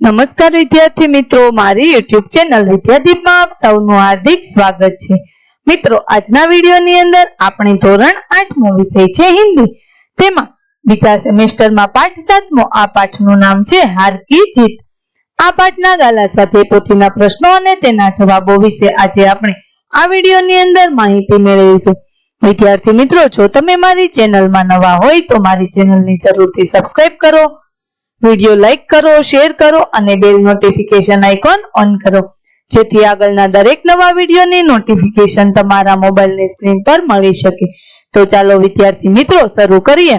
નમસ્કાર વિદ્યાર્થી મિત્રો, મારી યુટ્યુબ ચેનલ વિદ્યાદીપમાં આપ સૌનું હાર્દિક સ્વાગત છે. મિત્રો, આજના વિડીયોની અંદર આપણે ધોરણ આઠમો વિષય છે હિન્દી. તેમાં બીજા સેમેસ્ટરમાં પાઠ સાતમો, આ પાઠનું નામ છે હાર કી જીત. આ પાઠના ગાલા સાથે પોથીના પ્રશ્નો અને તેના જવાબો વિશે આજે આપણે આ વિડીયોની અંદર માહિતી મેળવીશું. વિદ્યાર્થી મિત્રો, જો તમે મારી ચેનલમાં નવા હોય તો મારી ચેનલને જરૂરથી સબસ્ક્રાઇબ કરો. વીડિયો લાઇક કરો, શેર કરો અને બેલ નોટિફિકેશન આઇકોન ઓન કરો. જેથી આગળના દરેક નવા વિડીયોની નોટિફિકેશન તમારા મોબાઈલની સ્ક્રીન પર મળી શકે. તો ચાલો વિદ્યાર્થી મિત્રો, શરૂ કરીએ.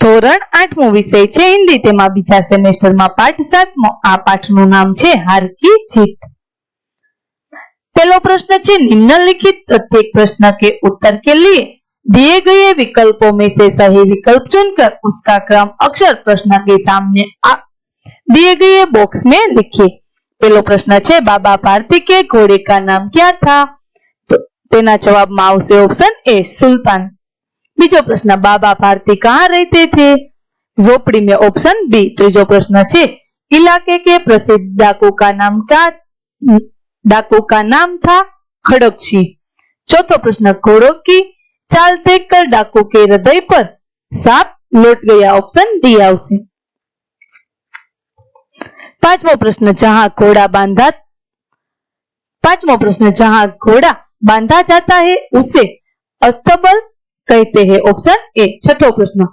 ધોરણ આઠમો વિષય છે હિન્દી. તેમાં બીજા સેમેસ્ટરમાં પાઠ સાતમો, આ પાઠનું નામ છે હાર કી જીત. પહેલો પ્રશ્ન છે, નિમ્નલિખિત પ્રત્યેક પ્રશ્ન કે ઉત્તર કે લીએ दिए गए विकल्पों में से सही विकल्प चुनकर उसका क्रम अक्षर प्रश्न के सामने दिए गए बॉक्स में लिखिए। पहलो प्रश्न बाबा भारती के घोड़े का नाम क्या था? तो जवाब में आवशे ऑप्शन ए सुल्तान। बीजो प्रश्न, बाबा भारती कहाँ रहते थे? झोपड़ी में ऑप्शन बी त्रीजो प्रश्न है इलाके के प्रसिद्ध डाकू का नाम क्या, डाकू का नाम था खड़क चौथो प्रश्न, घोड़ों की चाल देख कर डाकू के हृदय पर सांप लौट गया ऑप्शन डी आवश्य पांचवो प्रश्न, जहाँ घोड़ा बांधा पांचवो प्रश्न, जहाँ घोड़ा बांधा जाता है, उसे अस्तबल कहते हैं ऑप्शन ए। छठो प्रश्न,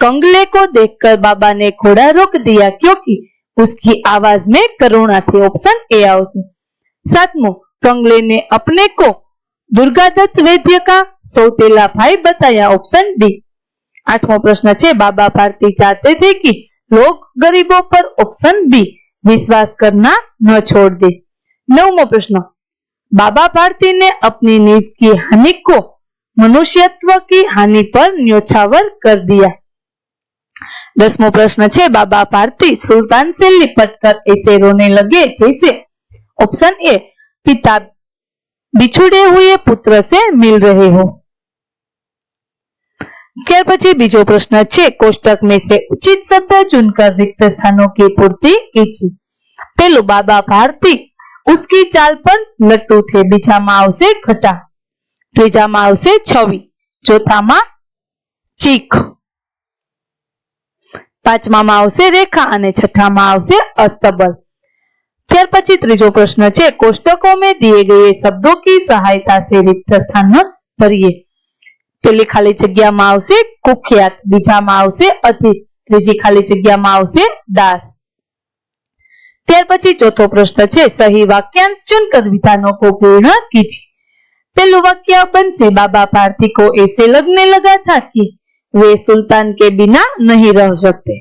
कंगले को देखकर बाबा ने घोड़ा रोक दिया क्योंकि उसकी आवाज़ में करुणा थी, ऑप्शन ए आवश्य सातमो कंगले ने अपने को दुर्गादत्त वैद्य का सौतेला भाई बताया ऑप्शन डी आठवां प्रश्न है बाबा भारती चाहते थे कि लोग गरीबों पर ऑप्शन बी विश्वास करना न छोड़ दे नवमो प्रश्न बाबा भारती ने अपनी नीज की हानि को मनुष्यत्व की हानि पर न्योछावर कर दिया दसमो प्रश्न है बाबा भारती सुल्तान से लिपट कर ऐसे रोने लगे जैसे ऑप्शन ए पिता बिछुड़े हुए पुत्र से मिल रहे हो ત્યાર પછી બીજો પ્રશ્ન છે કોષ્ટક में से उचित शब्द चुनकर रिक्त स्थानों की पूर्ति कीजिए પેલું બાબા ભારતી उसकी चाल पर लट्टू थे બીજામાં આવશે ખટા ત્રીજામાં આવશે છવી ચોથામાં ચીખ પાંચમામાં આવશે રેખા અને છઠ્ઠામાં આવશે અસ્તબલ ત્યાર પછી ત્રીજો પ્રશ્ન છે કોષ્ટકો મેં દિએ ગયે શબ્દો કી સહાયતા સે રિક્ત સ્થાન ભરીએ પેલી ખાલી જગ્યામાં આવશે કુખ્યાત, બીજામાં આવશે અતિ ત્રીજી ખાલી જગ્યામાં આવશે દાસ. ત્યાર પછી ચોથો પ્રશ્ન છે, સહી વાક્યાંશ ચુનકર વિધાનો પૂર્ણ કીજીએ પહેલું વાક્ય બનશે, બાબા પાર્થિકો કો એસે લગને લગા થા કે. वे सुल्तान के बिना नहीं रह सकते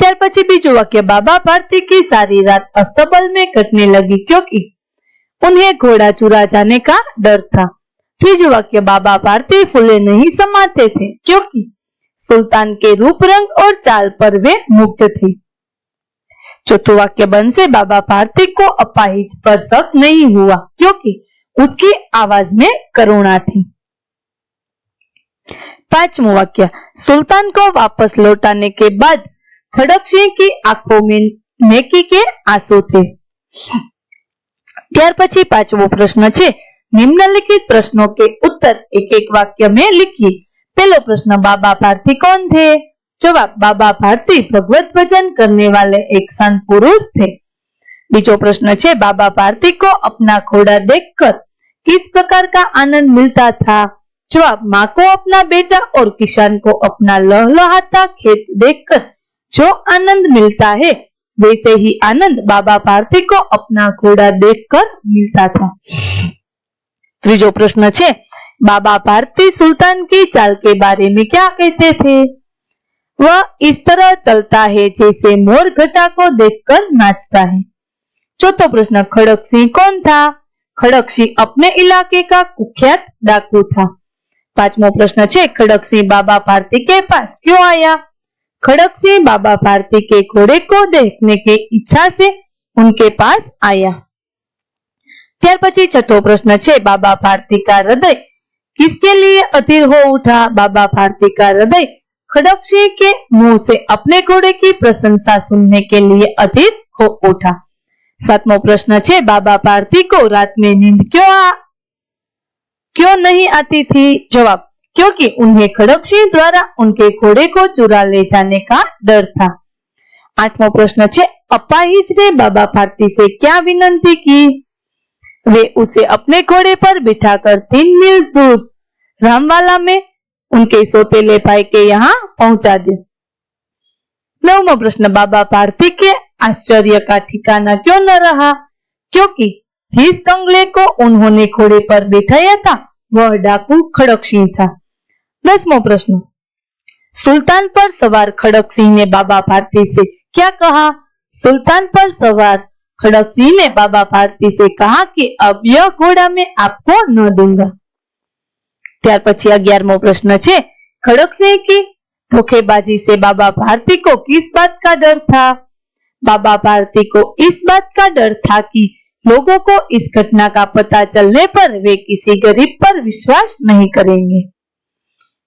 ત્યાર પછી બીજું વાક્ય બાબા ભારતી की सारी रात अस्तबल में कटने लगी क्योंकि उन्हें घोड़ा चुरा जाने का डर था तीजू वाक्य बाबा भारती फूले नहीं समाते थे क्योंकि सुल्तान के रूप रंग और चाल पर वे मुक्त थे चौथो वाक्य बन से बाबा भारती को अपाहिज पर शक नहीं हुआ क्योंकि उसकी आवाज में करुणा थी पांचवा वाक्य सुल्तान को वापस लौटाने के बाद खड़क सिंह की आंखों में नेकी के आंसू थे ત્યાર પછી પાંચમો પ્રશ્ન છે निम्नलिखित प्रश्नों के उत्तर एक एक वाक्य में लिखिए पहला प्रश्न बाबा भारती कौन थे जवाब बाबा भारती भगवत भजन करने वाले एक संत पुरुष थे बीजो प्रश्न है बाबा भारती को अपना घोड़ा देखकर किस प्रकार का आनंद मिलता था जवाब माँ को अपना बेटा और किसान को अपना लहलहाता खेत देखकर जो आनंद मिलता है वैसे ही आनंद बाबा भारती को अपना घोड़ा देखकर मिलता था ત્રીજો પ્રશ્ન છે बाबा भारती सुल्तान की चाल के बारे में क्या कहते थे वह इस तरह चलता है जैसे मोर घटा को देखकर नाचता है चौथा प्रश्न खड़क सिंह कौन था खड़क सिंह अपने इलाके का कुख्यात डाकू था पांचवा प्रश्न है खड़क सिंह बाबा भारती के पास क्यों आया खड़क सिंह बाबा भारती के घोड़े को देखने की इच्छा से उनके पास आया ત્યાર પછી છઠ્ઠો પ્રશ્ન છે બાબા ભારતી કા હૃદય કિસકે લીએ અધીર હો ઉઠા બાબા ભારતી કા હૃદય खड़क सिंह के मुंह से अपने घोड़े की प्रशंसा सुनने के लिए अधीर हो उठा सातमो प्रश्न छे बाबा पार्थी को रात में नींद क्यों आ क्यों नहीं आती थी जवाब क्योंकि उन्हें खड़क सिंह द्वारा उनके घोड़े को चुरा ले जाने का डर था। आठवां प्रश्न छे अपाहिज ने बाबा भारती से क्या विनंती की? वे उसे अपने घोड़े पर बिठाकर तीन मील दूर रामवाला में उनके सोतेले भाई के यहाँ पहुँचा दिया। नवमा प्रश्न, बाबा भारती के आश्चर्य का ठिकाना क्यों न रहा? क्योंकि जिस कंगले को उन्होंने घोड़े पर बिठाया था, वह डाकू खड़क सिंह था। दसमो प्रश्न सुल्तान पर सवार खड़क सिंह ने बाबा भारती से क्या कहा सुल्तान पर सवार खड़क सिंह ने बाबा भारती से कहा कि अब यह घोड़ा मैं आपको न दूंगा ત્યાર પછી અગિયારમો પ્રશ્ન છે ખડક સિંહ की धोखेबाजी से बाबा भारती को किस बात का डर था बाबा भारती को इस बात का डर था कि लोगों को इस घटना का पता चलने पर वे किसी गरीब पर विश्वास नहीं करेंगे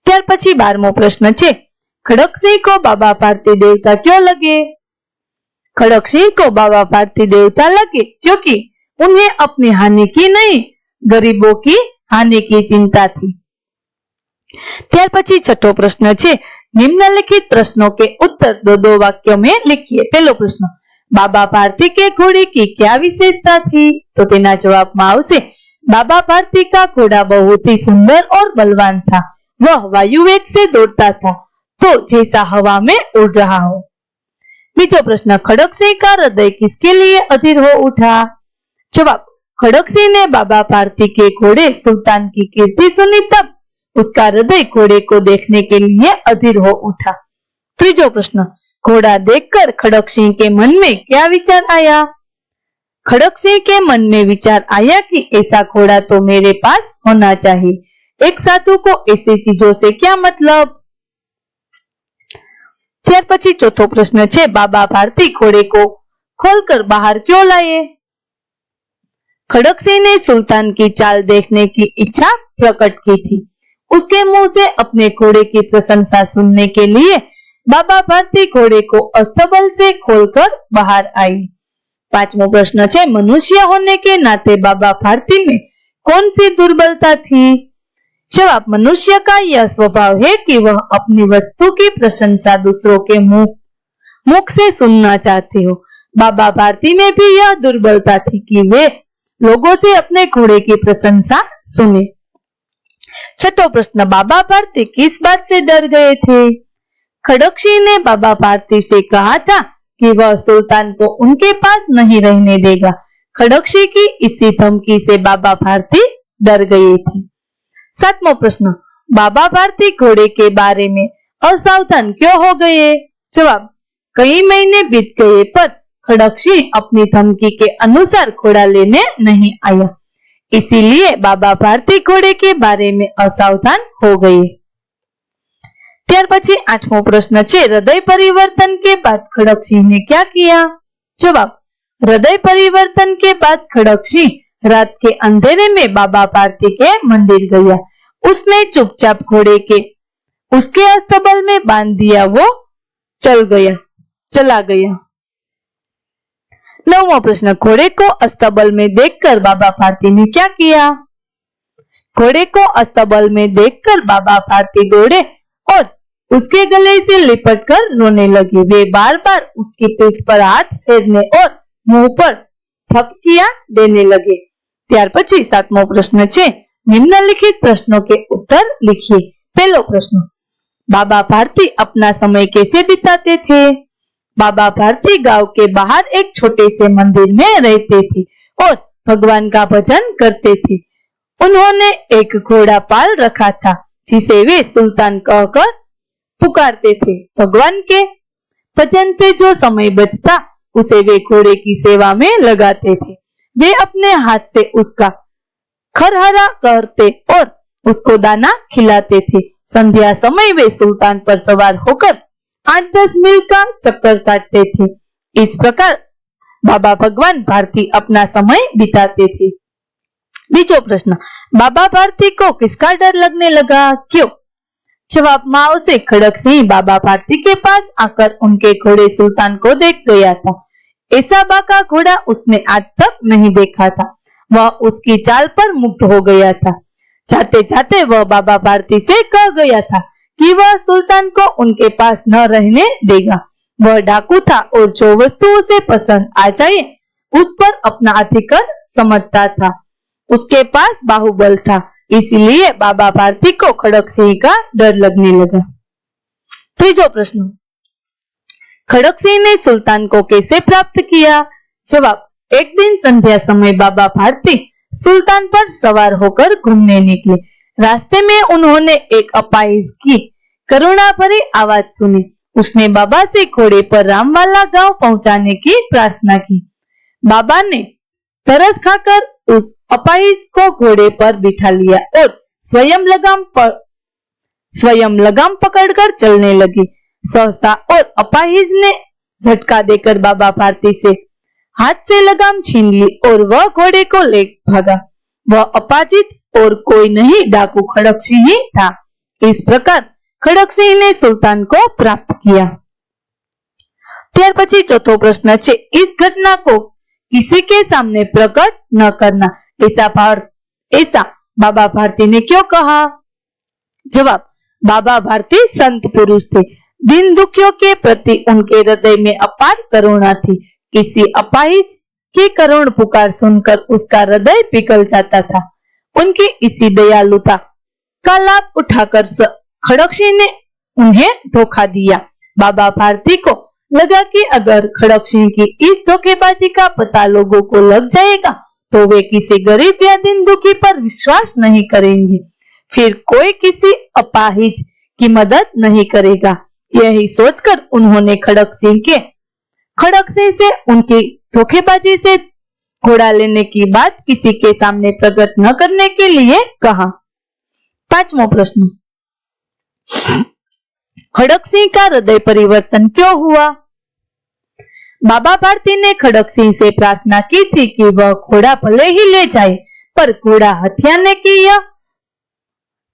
ત્યાર પછી બારમો પ્રશ્ન છે ખડક સિંહ को बाबा भारती देवता क्यों लगे खड़क सिंह को बाबा भारती देवता लगे क्योंकि उन्हें अपनी हानि की नहीं गरीबों की हानि की चिंता थी ત્યાર પછી છઠ્ઠો પ્રશ્ન છે निम्नलिखित प्रश्नों के उत्तर दो दो वाक्यों में लिखिए पहलो प्रश्न बाबा भारती के घोड़े की क्या विशेषता थी तो तेना जवाब में आवश्य बाबा भारती का घोड़ा बहुत ही सुंदर और बलवान था वह वायु वेग से दौड़ता था। तो जैसा हवा में उड़ रहा हो। बीजो प्रश्न खड़क सिंह का हृदय किसके लिए अधीर हो उठा? जवाब खड़क सिंह ने बाबा भारती के घोड़े सुल्तान की कीर्ति सुनी तब उसका हृदय घोड़े को देखने के लिए अधीर हो उठा। त्रीजो प्रश्न, घोड़ा देखकर खड़क सिंह के मन में क्या विचार आया? खड़क सिंह के मन में विचार आया कि ऐसा घोड़ा तो मेरे पास होना चाहिए। एक साधु को ऐसी चीजों से क्या मतलब ત્યાર પછી ચોથો પ્રશ્ન છે બાબા ભારતી ઘોડે को खोलकर बाहर क्यों लाए खड़क सिंह ने सुल्तान की चाल देखने की इच्छा प्रकट की थी उसके मुंह से अपने घोड़े की प्रशंसा सुनने के लिए बाबा भारती घोड़े को अस्तबल से खोलकर बाहर आई पांचमो प्रश्न है मनुष्य होने के नाते बाबा भारती में कौन सी दुर्बलता थी जवाब मनुष्य का यह स्वभाव है कि वह अपनी वस्तु की प्रशंसा दूसरों के मुँह, मुख से सुनना चाहते हो, बाबा भारती में भी यह दुर्बलता थी कि वे लोगों से अपने घोड़े की प्रशंसा सुने। छठो प्रश्न, बाबा भारती किस बात से डर गए थे? खड़क ने बाबा भारती से कहा था कि वह सुल्तान को उनके पास नहीं रहने देगा। खड़क की इसी धमकी से बाबा भारती डर गए थे। सातमो प्रश्न बाबा भारती घोड़े के बारे में असावधान क्यों हो गए जवाब कई महीने बीत गए पर खड़क अपनी धमकी के अनुसार घोड़ा लेने नहीं आया इसीलिए बाबा भारती घोड़े के बारे में असावधान हो गए ત્યાર પછી આઠમો પ્રશ્ન છે હૃદય પરિવર્તન के बाद खड़क सिंह ने क्या किया जवाब हृदय परिवर्तन के बाद खड़क सिंह रात के अंधेरे में बाबा भारती के मंदिर गया। उसने चुपचाप घोड़े के, उसके अस्तबल में बाँध दिया, वो चल गया, चला गया। नौवा प्रश्न, घोड़े को अस्तबल में देखकर बाबा भारती ने क्या किया? घोड़े को अस्तबल में देखकर बाबा भारती दौड़े और उसके गले से लिपट कर रोने लगे। वे बार बार उसकी पीठ पर हाथ फेरने और मुँह पर थपकिया देने लगे। ત્યાર પછી સાતમો પ્રશ્ન છે निम्नलिखित प्रश्नों के उत्तर लिखिए पहलो प्रश्न बाबा भारती अपना समय कैसे बिताते थे बाबा भारती गांव के बाहर एक छोटे से मंदिर में रहते थे और भगवान का भजन करते थे उन्होंने एक घोड़ा पाल रखा था जिसे वे सुल्तान कहकर पुकारते थे भगवान के भजन से जो समय बचता उसे वे घोड़े की सेवा में लगाते थे वे अपने हाथ से उसका खरहरा करते और उसको दाना खिलाते थे। संध्या समय वे सुल्तान पर सवार होकर आठ दस मील का चक्कर काटते थे। इस प्रकार बाबा भगवान भारती अपना समय बिताते थे। बीजो प्रश्न, बाबा भारती को किसका डर लगने लगा? क्यों? जवाब, माओ से खड़क सिंह बाबा भारती के पास आकर उनके घोड़े सुल्तान को देख गया था। ऐसा बाका घोड़ा उसने आज तक नहीं देखा था। वह उसकी चाल पर मुक्त हो गया था। जाते जाते वह बाबा भारती से कह गया था कि वह सुल्तान को उनके पास न रहने देगा। वह डाकू था और जो वस्तु उसे पसंद आ जाए, उस पर अपना अधिकार समझता था। उसके पास बाहुबल था, इसलिए बाबा भारती को खड़क सिंह का डर लगने लगा। तीजो प्रश्न। खड़क सिंह ने सुल्तान को कैसे प्राप्त किया? जवाब, एक दिन संध्या समय बाबा भारती सुल्तान पर सवार होकर घूमने निकले। रास्ते में उन्होंने एक अपाइज की करुणा भरी आवाज़ सुनी। उसने बाबा से घोड़े पर रामवाला गाँव पहुँचाने की प्रार्थना की। बाबा ने तरस खाकर उस अपाहिज को घोड़े पर बिठा लिया और स्वयं लगाम पर स्वयं लगाम पकड़कर चलने लगी। सहसा और अपाहिज ने झटका देकर बाबा भारती से हाथ से लगाम छीन ली और वह घोड़े को ले भागा वह अपाजित और कोई नहीं डाकू खड़क सिंह ही था इस प्रकार खड़क सिंह ने सुल्तान को प्राप्त किया ત્યાર પછી ચોથો પ્રશ્ન છે इस घटना को किसी के सामने प्रकट न करना ऐसा भार ऐसा बाबा भारती ने क्यों कहा जवाब बाबा भारती संत पुरुष थे दिन दुखियों के प्रति उनके हृदय में अपार करुणा थी। किसी अपाहिज की करुण पुकार सुनकर उसका हृदय पिघल जाता था। उनकी इसी दयालुता का लाभ उठाकर सिंह ने उन्हें धोखा दिया। बाबा भारती को लगा कि अगर खड़क सिंह की इस धोखेबाजी का पता लोगों को लग जाएगा तो वे किसी गरीब या दिन दुखी पर विश्वास नहीं करेंगे। फिर कोई किसी अपाहिज की मदद नहीं करेगा। यही सोचकर उन्होंने खड़क सिंह के, खड़क सिंह से उनकी धोखेबाजी से घोड़ा लेने की बात किसी के सामने प्रकट न करने के लिए कहा। पांचवा प्रश्न। खड़क सिंह का हृदय परिवर्तन क्यों हुआ? बाबा भारती ने खड़क सिंह से प्रार्थना की थी कि वह घोड़ा भले ही ले जाए, पर घोड़ा हथियाने की यह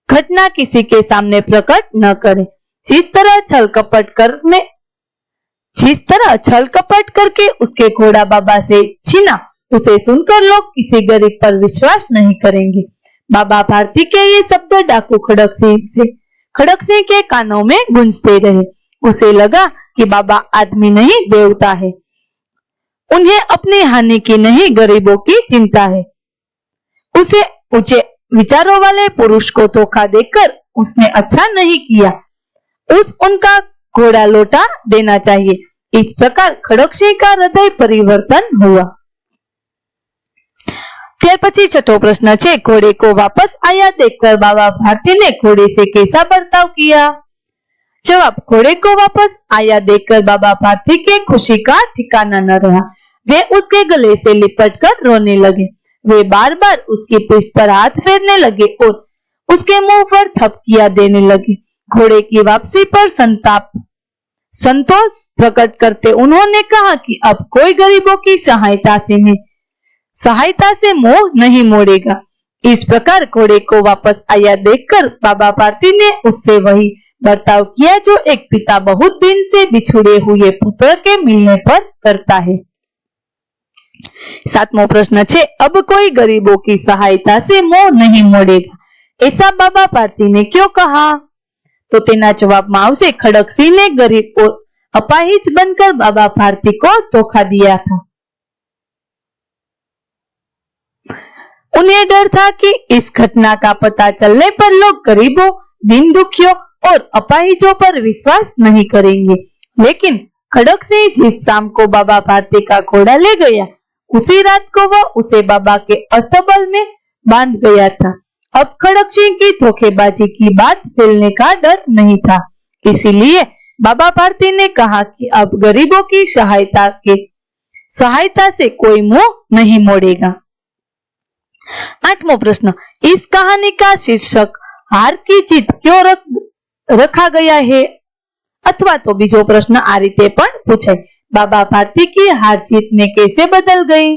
घटना किसी के सामने प्रकट न करे। जिस तरह छल कपट करने जिस तरह छल कपट करके उसके घोड़ा बाबा से छीना, उसे सुनकर लोग किसी गरीब पर विश्वास नहीं करेंगे। बाबा भारती के ये शब्द डाकू खड़क सिंह से, खड़क सिंह के कानों में गूंजते रहे। उसे लगा कि बाबा आदमी नहीं, देवता है। उन्हें अपनी हानि की नहीं, गरीबों की चिंता है। उसे ऊँचे विचारों वाले पुरुष को धोखा देकर उसने अच्छा नहीं किया। उस उनका घोड़ा लौटा देना चाहिए इस प्रकार खड़क का हृदय परिवर्तन हुआ ત્યાર પછી છઠ્ઠો પ્રશ્ન છે ઘોડે કો વાપસ આયા देखकर बाबा भारती ने घोड़े से कैसा बर्ताव किया जवाब घोड़े को वापस आया देखकर बाबा भारती के खुशी का ठिकाना न रहा वे उसके गले से लिपट कर रोने लगे वे बार बार उसकी पीठ पर हाथ फेरने लगे और उसके मुंह पर थपकिया देने लगे घोड़े की वापसी पर संताप। संतोष प्रकट करते उन्होंने कहा कि अब कोई गरीबों की सहायता से नहीं सहायता से मोह नहीं मोड़ेगा। इस प्रकार घोड़े को वापस आया देखकर बाबा भारती ने उससे वही बर्ताव किया जो एक पिता बहुत दिन से बिछुड़े हुए पुत्र के मिलने पर करता है। सातमो प्रश्न छे, अब कोई गरीबों की सहायता से मोह नहीं मोड़ेगा। ऐसा बाबा भारती ने क्यों कहा? तो तेनालीराम खड़क सिंह ने गरीब को अपाहिज बनकर बाबा भारती को धोखा दिया દિયા उन्हें डर था कि इस घटना का पता चलने पर लोग गरीबों दिन दुखियों और अपाहिजों पर विश्वास नहीं करेंगे लेकिन खड़क सिंह जिस शाम को बाबा भारती का घोड़ा ले गया उसी रात को वह उसे बाबा के अस्तबल में बाँध गया था अब खड़क सिंह की धोखेबाजी की बात फैलने का डर नहीं था। इसीलिए बाबा भारती ने कहा कि अब गरीबों की सहायता के सहायता से कोई मुँह नहीं मोड़ेगा। आठमो प्रश्न इस कहानी का शीर्षक हार की जीत क्यों रख, रखा गया है? अथवा तो बीजो प्रश्न आ रीते पण पूछाय बाबा भारती की हार जीत में कैसे बदल गई?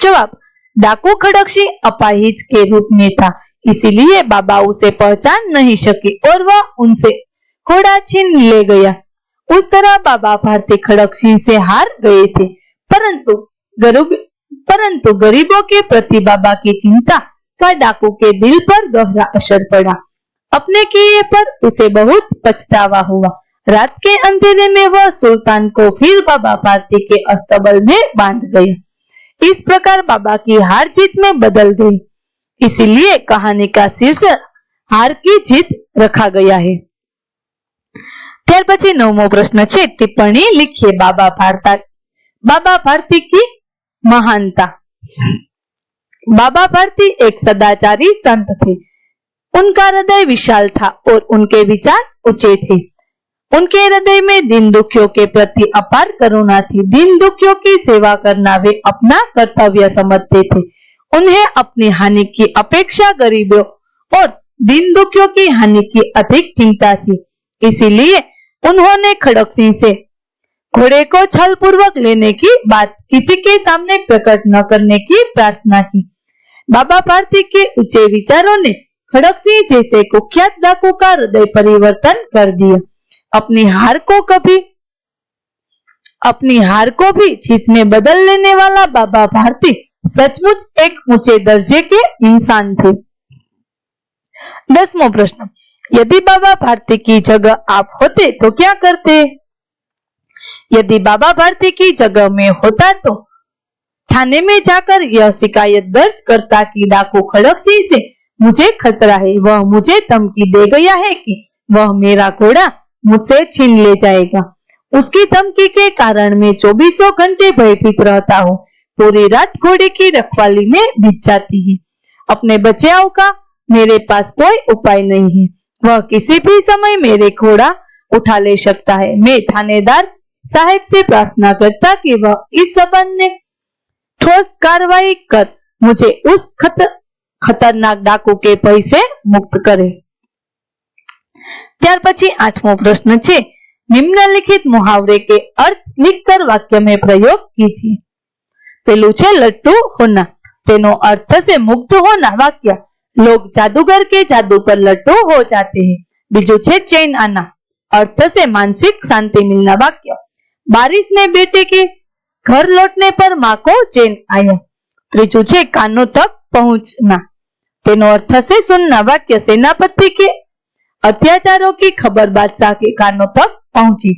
जवाब डाकू खड़क सिंह अपाहिज के रूप में था। इसीलिए बाबा उसे पहचान नहीं सके और वह उनसे घोड़ा छीन ले गया। उस तरह बाबा भारती खड़क सिंह से हार गए थे। परंतु गरीब परंतु गरीबों के प्रति बाबा की चिंता का डाकू के दिल पर गहरा असर पड़ा। अपने किए पर उसे बहुत पछतावा हुआ। रात के अंधेरे में वह सुल्तान को फिर बाबा भारती के अस्तबल में बाँध गया। इस प्रकार बाबा की हार जीत में बदल गई इसीलिए कहानी का शीर्षक हार की जीत रखा गया है ત્યાર પછી નવમો પ્રશ્ન છે ટિપ્પણી લીખીએ બાબા ભારતા बाबा भारती की महानता बाबा भारती एक सदाचारी संत थे उनका हृदय विशाल था और उनके विचार ऊंचे थे उनके हृदय में दिन दुखियों के प्रति अपार करुणा थी। दिन दुखियों की सेवा करना वे अपना कर्तव्य समझते थे। उन्हें अपनी हानि की अपेक्षा गरीबों और दिन दुखियों की हानि की अधिक चिंता थी। इसीलिए उन्होंने खड़क सिंह से घोड़े को छल पूर्वक लेने की बात, किसी के सामने प्रकट न करने की प्रार्थना की। बाबा भारती के ऊँचे विचारों ने खड़क सिंह जैसे कुख्यात डाकू का हृदय परिवर्तन कर दिया। अपनी हार को कभी, अपनी हार को भी जीत में बदल लेने वाला बाबा भारती सचमुच एक ऊँचे दर्जे के इंसान थे। दसमो प्रश्न, यदि बाबा भारती की जगह आप होते तो क्या करते? यदि बाबा भारती की जगह में होता तो थाने में जाकर यह शिकायत दर्ज करता कि डाकू खड़क सिंह से मुझे खतरा है, वह मुझे धमकी दे गया है कि वह मेरा घोड़ा मुझसे छीन ले जाएगा। उसकी धमकी के कारण मैं चौबीसों घंटे भयभीत रहता हूँ। पूरी रात घोड़े की रखवाली में बीत जाती है। अपने बचाव का मेरे पास कोई उपाय नहीं है। वह किसी भी समय मेरे घोड़ा उठा ले सकता है। मैं थानेदार साहब से प्रार्थना करता कि वह इस संबंध में ठोस कार्रवाई कर मुझे उस खत, खतरनाक डाकू के भय से मुक्त करे। ત્યાર પછી આઠમો પ્રશ્ન છે, નિમ્નલિખિત મુહાવરે કે અર્થ લીખકર વાક્ય મેં પ્રયોગ કીજીએ પેલું છે, લટ્ટુ હોના. તેનો અર્થ થશે મુગ્ધ હોના વાક્ય. લોક જાદુગર કે જાદુ પર લટ્ટુ હો જાતે. હે બીજું છે, ચેન આના. અર્થ થશે માનસિક શાંતિ મિલના વાક્ય. બારિશ ને બેટે કે ઘર લોટને પર માકો ચેન આયા. ત્રીજું છે, કાનો તક પહોંચના. તેનો અર્થ થશે સુનના વાક્ય. સેનાપતિ કે अत्याचारों की खबर बादशाह के कानों तक पहुंची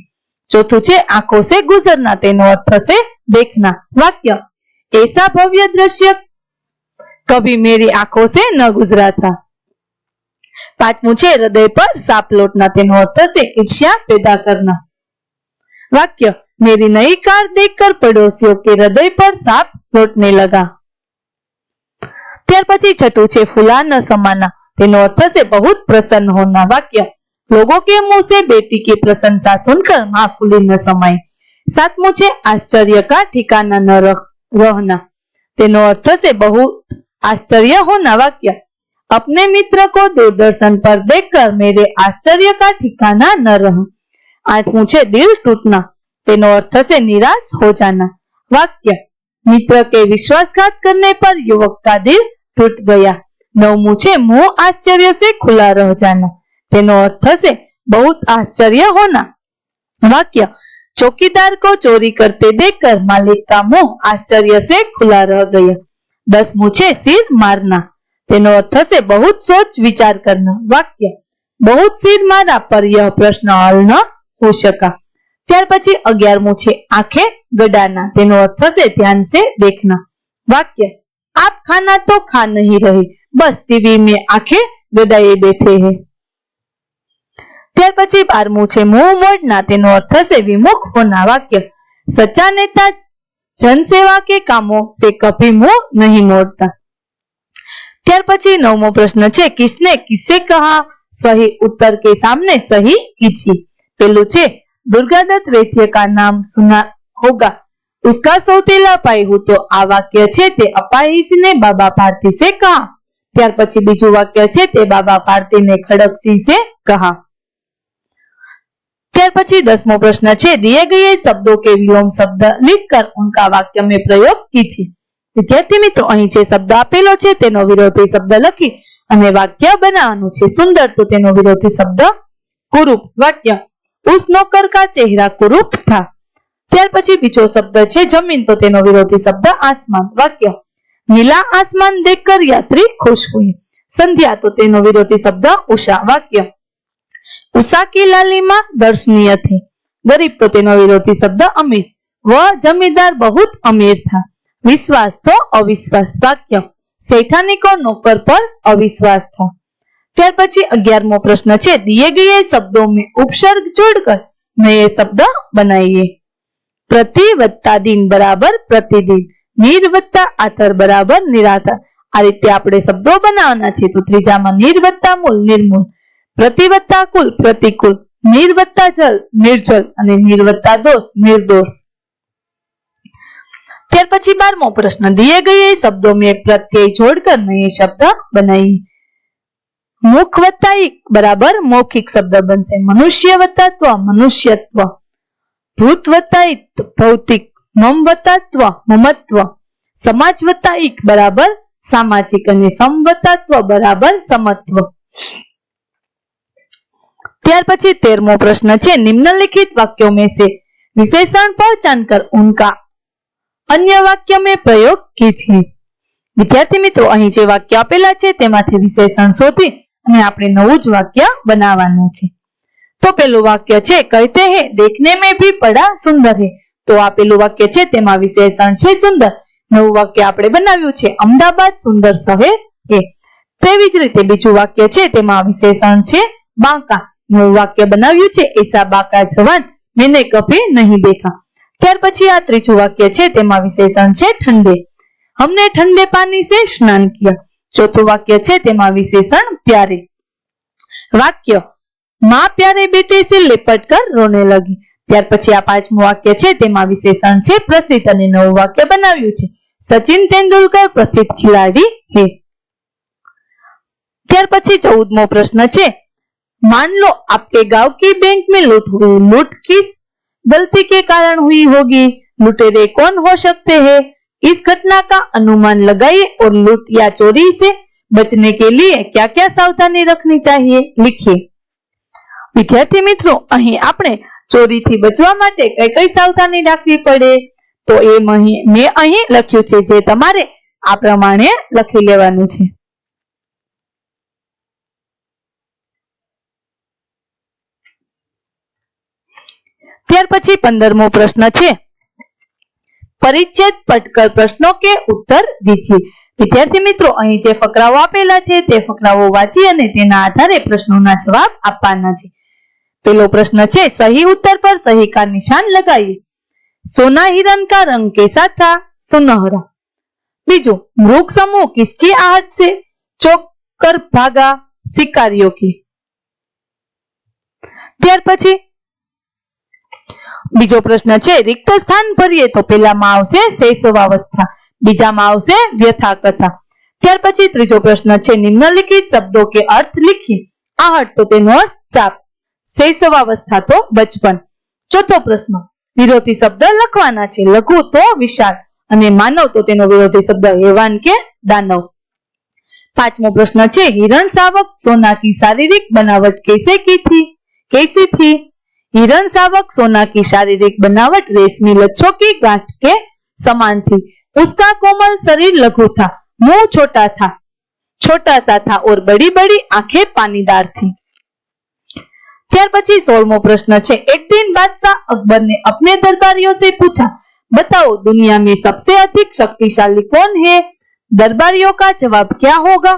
चौथું છે आंखों से गुजरना तेनो अर्थ से देखना वाक्य ऐसा भव्य दृश्य कभी मेरी आंखों से न गुजरा था પાંચમું છે હૃદય પર સાપ લોટના તેનો અર્થ છે ઈર્ષ્યા पैदा करना वाक्य मेरी नई कार देखकर पड़ोसियों के हृदय पर सांप लौटने लगा ત્યાર પછી છઠ્ઠું છે ફુલા ન સમાના તેનો अर्थ से बहुत प्रसन्न होना वाक्य लोगों के मुंह से बेटी की प्रशंसा सुनकर माँ फूली न समाई सातमું છે आश्चर्य का ठिकाना न रख- रहना તેનો अर्थ से बहुत आश्चर्य होना वाक्य अपने मित्र को दूरदर्शन पर देखकर मेरे आश्चर्य का ठिकाना न रहा आठमું છે दिल टूटना तेनो अर्थ से निराश हो जाना वाक्य मित्र के विश्वासघात करने पर युवक का दिल टूट गया नवमું છે मुंह आश्चर्य से खुला रह जाना तेनो अर्थ से बहुत आश्चर्य होना वाक्य चौकीदार को चोरी करते देखकर मालिक का मुंह आश्चर्य से खुला रह गया दसमું છે सिर मारना तेनो अर्थ से बहुत सोच विचार करना वाक्य बहुत सिर मारा पर यह प्रश्न हल न हो सका ત્યાર પછી અગિયારમું છે આંખે ગડાના તેનો અર્થ છે ध्यान से देखना वाक्य आप खाना तो खा नहीं रहे बस टीवी में आंखें गडाए बैठे हैं ત્યાર પછી બારમું છે મોહ મોડના તેનો અર્થ છે વિમુખ હોના વાક્ય सच्चा नेता जन सेवा के कामों से कभी मुंह नहीं मोड़ता ત્યાર પછી નવમો પ્રશ્ન છે કિસને કિસ્સે કહા सही उत्तर के सामने सही कीजिए પેલું છે दुर्गादत्त वैद्य का नाम सुना होगा उसका सौतेला भाई हूँ तो आ वाक्य છે તે અપાહીજને બાબા ભારતી से कहा ત્યાર પછી બીજું વાક્ય છે તે બાબા પાર્થિને ખડક સે કહા. ત્યાર પછી દસમો પ્રશ્ન છે, દિયે ગયે શબ્દો કે વિલોમ શબ્દ કર ઉનકા વાક્ય મેં પ્રયોગ કીજીએ વિદ્યાર્થી મિત્રો, અહીં જે શબ્દ આપેલો છે તેનો વિરોધી શબ્દ લખી અને વાક્ય બનાવવાનું છે સુંદર, તો તેનો વિરોધી શબ્દ કુરૂપ વાક્ય. ઉસ નોકર કા ચહેરા કુરૂપ થા. ત્યાર પછી બીજો શબ્દ છે જમીન, તો તેનો વિરોધી શબ્દ આસમાન વાક્ય. નીલા આસમાન દેખકર યાત્રી ખુશ હુએ સંધ્યા તો તેનો વિરોધી શબ્દ ઉષા વાક્ય. ઉષા કી લાલીમાં દર્શનીય થે. ગરીબ તો તેનો વિરોધી શબ્દ અમીર. વ જમીદાર બહુત અમીર થા. વિશ્વાસ તો અવિશ્વાસ વાક્ય. શેઠાનીકો નોકર પર અવિશ્વાસ થા. ત્યાર પછી અગિયારમો પ્રશ્ન છે દિયે ગયે શબ્દો મેં ઉપસર્ગ જોડકર નયે શબ્દ બનાવીએ પ્રતિ વત્તા દિન બરાબર પ્રતિદિન. નીર વત્તા આથર બરાબર નિરાધાર આ રીતે આપણે શબ્દો બનાવવાના છે તો ત્રીજામાં નીર વત્તા મૂલ નિર્મૂલ પ્રતિ કુલ, પ્રતિકૂળ. નીર જલ, નિર્જલ અને નીર દોષ, નિર્દોષ. ત્યાર પછી બારમો પ્રશ્ન દિયે ગયે શબ્દો મેં પ્રત્યય જોડકર નહીં શબ્દ બનાવી મુખ વત્તા એક બરાબર મૌખિક શબ્દ બનશે. મનુષ્ય વત્તા મનુષ્યત્વ. ભૂત વત્તા ભૌતિક. મમ વત્તા ત્વ મમત્વ. સમાજ વત્તા એક બરાબર, સામાજિક અને સમ વત્તા ત્વ બરાબર સમત્વ. ત્યાર પછી તેરમો પ્રશ્ન છે, નિમ્નલિખિત વાક્યો મેં સે. વિશેષણ પહચાન કર ઉનકા. અન્ય વાક્ય મેં પ્રયોગ કીજીએ વિદ્યાર્થી મિત્રો, અહીં જે વાક્ય આપેલા છે, તેમાંથી વિશેષણ શોધી અને આપણે નવું જ વાક્ય બનાવવાનું છે. તો પેલું વાક્ય છે, કહેતે હે, દેખને મેં ભી બડા સુંદર હે. તો આપેલું વાક્ય છે, તેમાં વિશેષણ છે સુંદર. નવું વાક્ય આપણે બનાવ્યું છે, અમદાવાદ સુંદર શહેર એ. તેવી જ રીતે બીજું વાક્ય છે, તેમાં વિશેષણ છે, બાંકા. નવું વાક્ય બનાવ્યું છે, એસા બાંકા જવાન. મેને કભી નહીં દેખા. ત્યાર પછી આ ત્રીજું વાક્ય છે, તેમાં વિશેષણ છે, ઠંડે. હમને ઠંડે પાણી સે સ્નાન કિયા. ચોથું વાક્ય છે, તેમાં વિશેષણ પ્યારે. વાક્ય, માં પ્યારે બેટે સે લેપટ કર રોને લગી. ત્યાર પછી આ પાંચમું વાક્ય છે તેમાં વિશેષણ છે પ્રસિદ્ધ અને નવું વાક્ય બનાવ્યું છે સચિન તેંડુલકર પ્રસિદ્ધ ખિલાડી હે ત્યાર પછી ચૌદમો પ્રશ્ન છે मान लो आपके गांव की बैंक में लूट हुई लूट किस गलती के कारण हुई होगी लुटेरे कौन हो सकते हैं इस घटना का अनुमान लगाइए और लूट या चोरी से बचने के लिए क्या क्या सावधानी रखनी चाहिए लिखिए વિદ્યાર્થી મિત્રો અહીં આપણે ચોરીથી બચવા માટે કઈ કઈ સાવધાની રાખવી પડે? તો એ મેં અહીં લખ્યું છે, જે તમારે આ પ્રમાણે લખી લેવાનું છે. ત્યાર પછી પંદરમો પ્રશ્ન છે. પરિચ્છેદ પટકર પ્રશ્નો કે ઉત્તર દીજીએ વિદ્યાર્થી મિત્રો, અહીં જે ફકરાઓ આપેલા છે, તે ફકરાઓ વાંચી અને તેના આધારે પ્રશ્નોના જવાબ આપવાના છે. પેલો પ્રશ્ન છે સહી ઉત્તર પર સહી કા નિશાન લગાઈએ સોના हिरन का रंग कैसा था सुनहरा બીજું मृग समूह किसकी आहट से चौक कर भागा शिकारियों की ત્યાર પછી બીજો પ્રશ્ન છે રિક્ત સ્થાન ભરીએ તો પેલામાં આવશે શૈશવાવસ્થા બીજામાં આવશે વ્યથા કથા ત્યાર પછી ત્રીજો પ્રશ્ન છે નિમ્નલિખિત શબ્દો કે અર્થ લીખી आहट તો તેનો અર્થ ચાપ શૈશવાવસ્થા તો બચપન. ચોથો પ્રશ્ન, વિરોધી શબ્દ લખવાના છે. લઘુ તો વિશાળ અને માનવ તો તેનો વિરોધી શબ્દ હેવાન કે દાનવ. પાંચમો પ્રશ્ન છે, હિરણ શાવક સોના કી શારીરિક બનાવટ કેસે કીથી કેસી થી? હિરણ શાવક સોના શારીરિક બનાવટ રેશમી લચ્છો કી ગાંઠ કે સમાનથી? ઉસકા કોમલ શરીર લઘુ થા મુંહ છોટા થા. છોટા સા થા ઓર બડી બડી આંખે પાનીદારથી. ત્યાર પછી સોળમો પ્રશ્ન છે એક दिन बादशाह अकबर ने अपने दरबारियों से पूछा बताओ दुनिया में सबसे अधिक शक्तिशाली कौन है दरबारियों का जवाब क्या होगा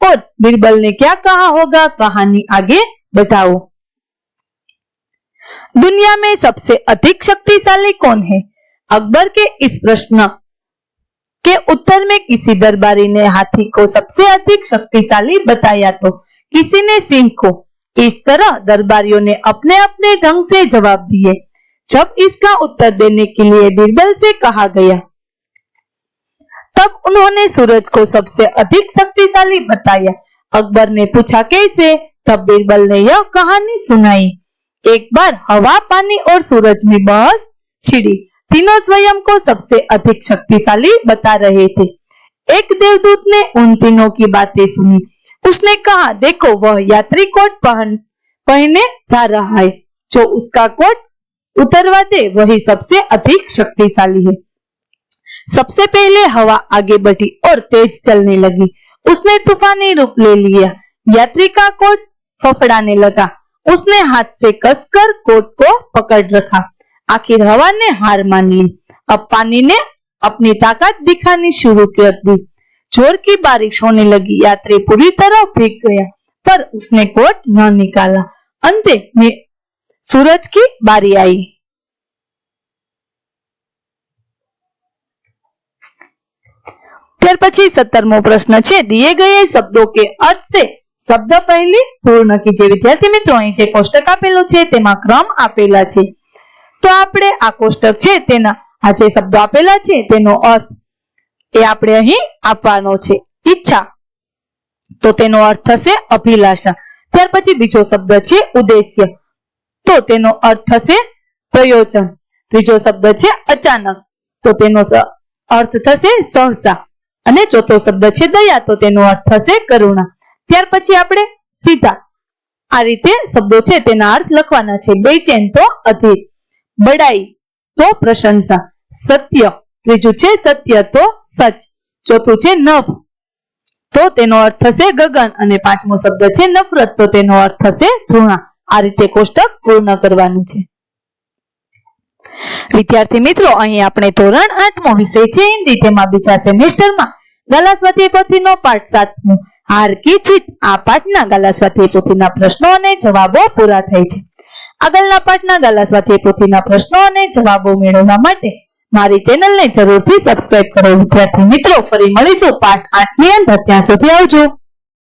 और बीरबल ने क्या कहा होगा कहानी आगे बढ़ाओ दुनिया में सबसे अधिक शक्तिशाली कौन है अकबर के इस प्रश्न के उत्तर में किसी दरबारी ने हाथी को सबसे अधिक शक्तिशाली बताया तो किसी ने सिंह को इस तरह दरबारियों ने अपने अपने ढंग से जवाब दिए, जब इसका उत्तर देने के लिए बीरबल से कहा गया। तब उन्होंने सूरज को सबसे अधिक शक्तिशाली बताया। अकबर ने पूछा, कैसे? तब बीरबल ने यह कहानी सुनाई। एक बार हवा, पानी और सूरज में बहस छिड़ी। तीनों स्वयं को सबसे अधिक शक्तिशाली बता रहे थे। एक देवदूत ने उन तीनों की बातें सुनी। उसने कहा, देखो, वह यात्री कोट पहन, पहने जा रहा है। जो उसका कोट उतरवा दे, वही सबसे अधिक शक्तिशाली है। सबसे पहले हवा आगे बढ़ी और तेज चलने लगी। उसने तूफानी रूप ले लिया। यात्री का कोट फफड़ाने लगा। उसने हाथ से कसकर कोट को पकड़ रखा। आखिर हवा ने हार मान ली। अब पानी ने अपनी ताकत दिखानी शुरू कर दी। जोर की बारिश होने लगी यात्री पूरी तरह भीग गया पर उसने कोट न निकाला अंत में सूरज की बारी आई ત્યાર પછી સત્તરમો પ્રશ્ન છે દિયે ગયે શબ્દો કે અર્થ સે શબ્દ પહેલી પૂર્ણ કી. જે વિદ્યાર્થી મિત્રો અહીં જે કોષ્ટક આપેલો છે, તેમાં ક્રમ આપેલા છે. તો આપણે આ કોષ્ટક છે, તેના આ જે શબ્દો આપેલા છે, તેનો અર્થ એ આપણે અહીં આપવાનો છે. ઈચ્છા. તો તેનો અર્થ થશે અભિલાષા. ત્યાર પછી બીજો શબ્દ છે ઉદ્દેશ્ય. તો તેનો અર્થ થશે પ્રયોજન. ત્રીજો શબ્દ છે અચાનક. તો તેનો અર્થ થશે સહસા. અને ચોથો શબ્દ છે દયા. તો તેનો અર્થ થશે કરુણા. ત્યાર પછી આપણે સીધા. આ રીતે શબ્દો છે તેના અર્થ લખવાના છે. બેચેન તો અધીર. બડાઈ તો પ્રશંસા. સત્ય ત્રીજું છે સત્ય તો સચ, ચોથું છે નભ તો તેનો અર્થ થશે ગગન અને પાંચમો શબ્દ છે નફરત, તો તેનો અર્થ થશે ધૃણા. આ રીતે કોષ્ટક પૂર્ણ કરવાનું છે. વિદ્યાર્થી મિત્રો, અહીં આપણે ધોરણ આઠમો વિષય છે હિન્દી. તેમાં બીજા સેમેસ્ટરમાં ગાલા સ્વાધ્યાય પોથીનો પાઠ સાતમો. હાર કી જીત. આ પાઠના ગાલા સ્વાધ્યાય પોથીના પ્રશ્નો અને જવાબો પૂરા થાય છે. આગળના પાઠના ગાલા સ્વાધ્યાય પોથીના પ્રશ્નો અને જવાબો મેળવવા માટે મારી ચેનલને જરૂરથી સબસ્ક્રાઇબ કરો. વિદ્યાર્થી મિત્રો, ફરી મળીશું પાઠ આઠની અંદર. ત્યાં સુધી આવજો.